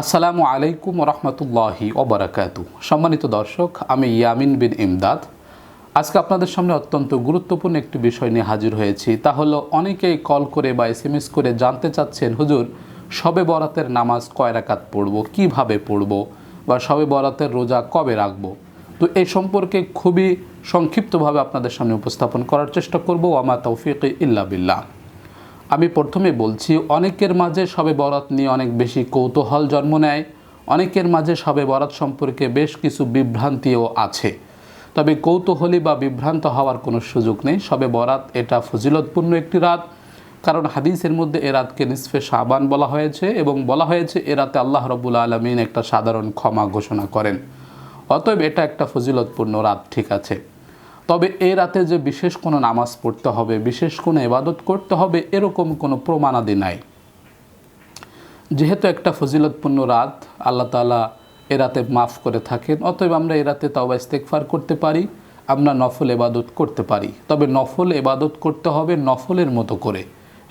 আসসালামু আলাইকুম রহমতুল্লাহি ওবরাকাতু সম্মানিত দর্শক, আমি ইয়ামিন বিন ইমদাদ। আজকে আপনাদের সামনে অত্যন্ত গুরুত্বপূর্ণ একটি বিষয় নিয়ে হাজির হয়েছি। তা হলো, অনেকেই কল করে বা এস করে জানতে চাচ্ছেন, হুজুর, শবে বরাতের নামাজ কয় রাকাত পড়ব? কীভাবে পড়ব? বা শবে বরাতের রোজা কবে রাখব? তো এই সম্পর্কে খুবই সংক্ষিপ্তভাবে আপনাদের সামনে উপস্থাপন করার চেষ্টা করব। আমা তৌফিক ইল্লা বিল্লাহ। আমি প্রথমে বলছি, অনেকের মাঝে সবে বরাত নিয়ে অনেক বেশি কৌতূহল জন্ম নেয়, অনেকের মাঝে সবে বরাত সম্পর্কে বেশ কিছু বিভ্রান্তিও আছে। তবে কৌতূহলী বা বিভ্রান্ত হওয়ার কোনো সুযোগ নেই। সবে বরাত এটা ফজিলতপূর্ণ একটি রাত, কারণ হাদিসের মধ্যে এ রাতকে নিসফে সাবান বলা হয়েছে এবং বলা হয়েছে, এ রাতে আল্লাহ রবুল আলমিন একটা সাধারণ ক্ষমা ঘোষণা করেন। অতএব এটা একটা ফজিলতপূর্ণ রাত, ঠিক আছে। তবে এ রাতে যে বিশেষ কোনো নামাজ পড়তে হবে, বিশেষ কোনো এবাদত করতে হবে, এরকম কোনো প্রমাণাদি নাই। যেহেতু একটা ফজিলতপূর্ণ রাত, আল্লাহ তালা এ রাতে মাফ করে থাকেন, অতএব আমরা এ রাতে তাওবা ইস্তেকফার করতে পারি, আমরা নফল এবাদত করতে পারি। তবে নফল এবাদত করতে হবে নফলের মতো করে।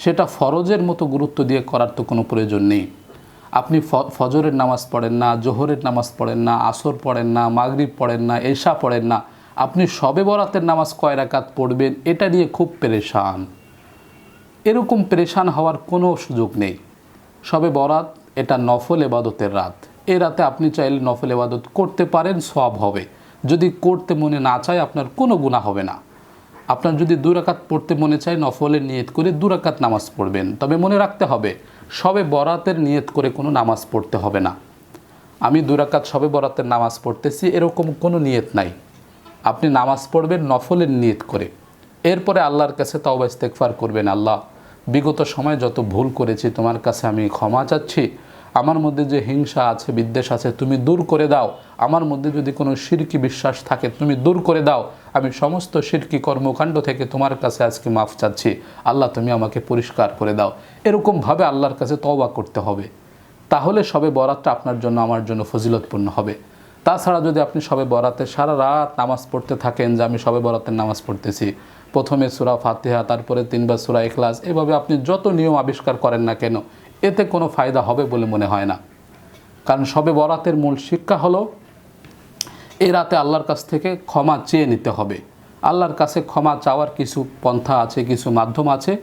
সেটা ফরজের মতো গুরুত্ব দিয়ে করার তো কোনো প্রয়োজন নেই। আপনি ফজরের নামাজ পড়েন না, জোহরের নামাজ পড়েন না, আসর পড়েন না, মাগরিব পড়েন না, এশা পড়েন না আপনি সবে বরাতের নামাজ কয় রাকাত পড়বেন, এটা নিয়ে খুব পেরেশান। এরকম পেরেশান হওয়ার কোনো সুযোগ নেই। সবে বরাত, এটা নফল এবাদতের রাত। এ রাতে আপনি চাইলে নফল এবাদত করতে পারেন সব হবে। যদি করতে মনে না চায়, আপনার কোনো গুণা হবে না। আপনার যদি দুরাকাত পড়তে মনে চায়, নফলের নিয়ত করে দুরাকাত নামাজ পড়বেন। তবে মনে রাখতে হবে, সবে বরাতের নিয়ত করে কোনো নামাজ পড়তে হবে না। আমি দুরাকাত সবে বরাতের নামাজ পড়তেছি, এরকম কোনো নিয়ত নাই। আপনি নামাজ পড়বেন, নফলের নিয়ত করে। এরপরে আল্লাহর কাছে তওবা ইস্তেকফার করবেন, আল্লাহ। বিগত সময় যত ভুল করেছি, তোমার কাছে আমি ক্ষমা চাচ্ছি। আমার মধ্যে যে হিংসা আছে, বিদ্বেষ আছে, তুমি দূর করে দাও। আমার মধ্যে যদি কোনো শিরকি বিশ্বাস থাকে, তুমি দূর করে দাও। আমি সমস্ত শিরকি কর্মকাণ্ড থেকে তোমার কাছে আজকে মাফ চাচ্ছি। আল্লাহ, তুমি আমাকে পরিষ্কার করে দাও। এরকমভাবে আল্লাহর কাছে তওবা করতে হবে। তাহলে সবে বরাতটা আপনার জন্য, আমার জন্য ফজিলতপূর্ণ হবে। তাছাড়া যদি আপনি সবে বরাতে সারা রাত নামাজ পড়তে থাকেন, যে আমি সবে বরাতের নামাজ পড়তেছি, প্রথমে সুরা ফাতিহা, তারপরে তিনবার সুরা এখলাস এভাবে আপনি যত নিয়ম আবিষ্কার করেন না কেন, এতে কোনো ফায়দা হবে বলে মনে হয় না। কারণ সবে বরাতের মূল শিক্ষা হলো এই রাতে আল্লাহর কাছ থেকে ক্ষমা চেয়ে নিতে হবে। আল্লাহর কাছে ক্ষমা চাওয়ার কিছু পন্থা আছে, কিছু মাধ্যম আছে,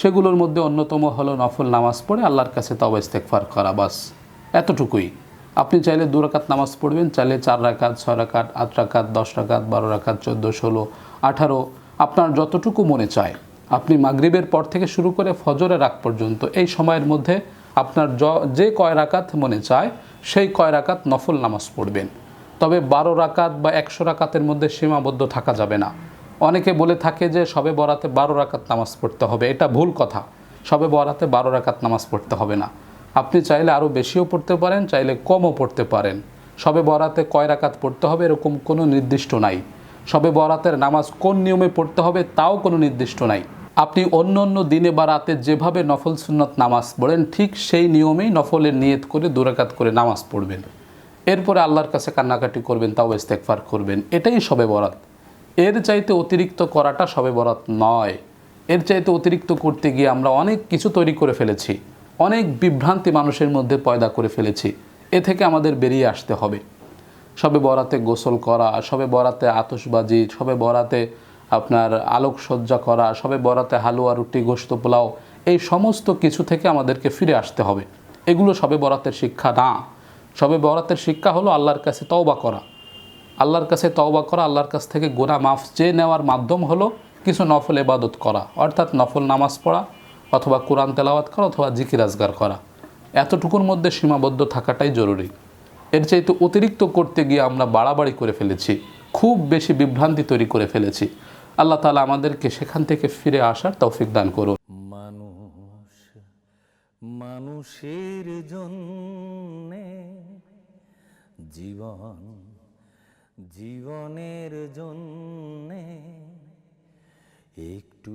সেগুলোর মধ্যে অন্যতম হলো নফল নামাজ পড়ে আল্লাহর কাছে তবে ইস্তেকফার করা, বাস। এতটুকুই। আপনি চাইলে দু রাকাত নামাজ পড়বেন, চাইলে চার রাকাত, ছয় রাকাত, আট রাকাত, দশ রাকাত, বারো রাকাত, চোদ্দ, ষোলো, আঠারো। আপনার যতটুকু মনে চায়। আপনি মাগরিবের পর থেকে শুরু করে ফজরের রাগ পর্যন্ত এই সময়ের মধ্যে আপনার য- কয় রাকাত মনে চায়, সেই কয় রাকাত নফল নামাজ পড়বেন। তবে বারো রাকাত বা একশো রাকাতের মধ্যে সীমাবদ্ধ থাকা যাবে না। অনেকে বলে থাকে যে সবে বরাতে বারো রাকাত নামাজ পড়তে হবে, এটা ভুল কথা। সবে বরাতে বারো রাকাত নামাজ পড়তে হবে না। আপনি চাইলে আরও বেশিও পড়তে পারেন, চাইলে কমও পড়তে পারেন। সবে বরাতে কয় রাকাত পড়তে হবে এরকম কোনো নির্দিষ্ট নাই। সবে বরাতের নামাজ কোন নিয়মে পড়তে হবে তাও কোনো নির্দিষ্ট নাই। আপনি অন্য অন্য দিনে বা রাতে যেভাবে নফল সুন্নত নামাজ পড়েন, ঠিক সেই নিয়মেই নফলের নিয়ত করে দুরাকাত করে নামাজ পড়বেন। এরপরে আল্লাহর কাছে কান্নাকাটি করবেন, তাও ইস্তেকফার করবেন। এটাই সবে বরাত। এর চাইতে অতিরিক্ত করাটা সবে বরাত নয়। এর চাইতে অতিরিক্ত করতে গিয়ে আমরা অনেক কিছু তৈরি করে ফেলেছি। অনেক বিভ্রান্তি মানুষের মধ্যে পয়দা করে ফেলেছি। এ থেকে আমাদের বেরিয়ে আসতে হবে। সবে বরাতে গোসল করা, সবে বরাতে আতসবাজি সবে বরাতে আপনার আলোকসজ্জা করা, সবে বরাতে হালুয়া, রুটি গোস্ত পোলাও, এই সমস্ত কিছু থেকে আমাদেরকে ফিরে আসতে হবে। এগুলো সবে বরাতের শিক্ষা না। সবে বরাতের শিক্ষা হলো আল্লাহর কাছে তওবা করা। আল্লাহর কাছে তওবা করা, আল্লাহর কাছ থেকে গোনা মাফ চেয়ে নেওয়ার মাধ্যম হলো কিছু নফল এবাদত করা, অর্থাৎ নফল নামাজ পড়া অথবা কোরআন তেলাওয়াত করা অথবা জিকির আজগার করা। এতটুকুর মধ্যে সীমাবদ্ধ থাকাটাই জরুরি। এর চাইতে অতিরিক্ত করতে গিয়ে আমরা বাড়াবাড়ি করে ফেলেছি, খুব বেশি বিভ্রান্তি তৈরি করে ফেলেছি। আল্লাহ তালা আমাদেরকে সেখান থেকে ফিরে আসার তৌফিক দান করুন। মানুষ, মানুষের জন্যে জীবন, জীবনের জন্যে একটু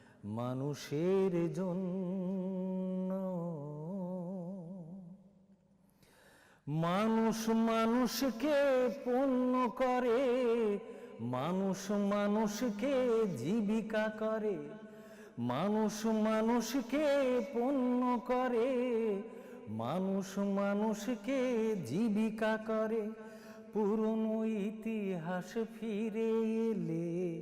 মানুষের জন্য। মানুষ মানুষকে পূর্ণ করে, মানুষ মানুষকে জীবিকা করে, মানুষ মানুষকে পূর্ণ করে, মানুষ মানুষকে জীবিকা করে। পুরনো ইতিহাস ফিরে এলে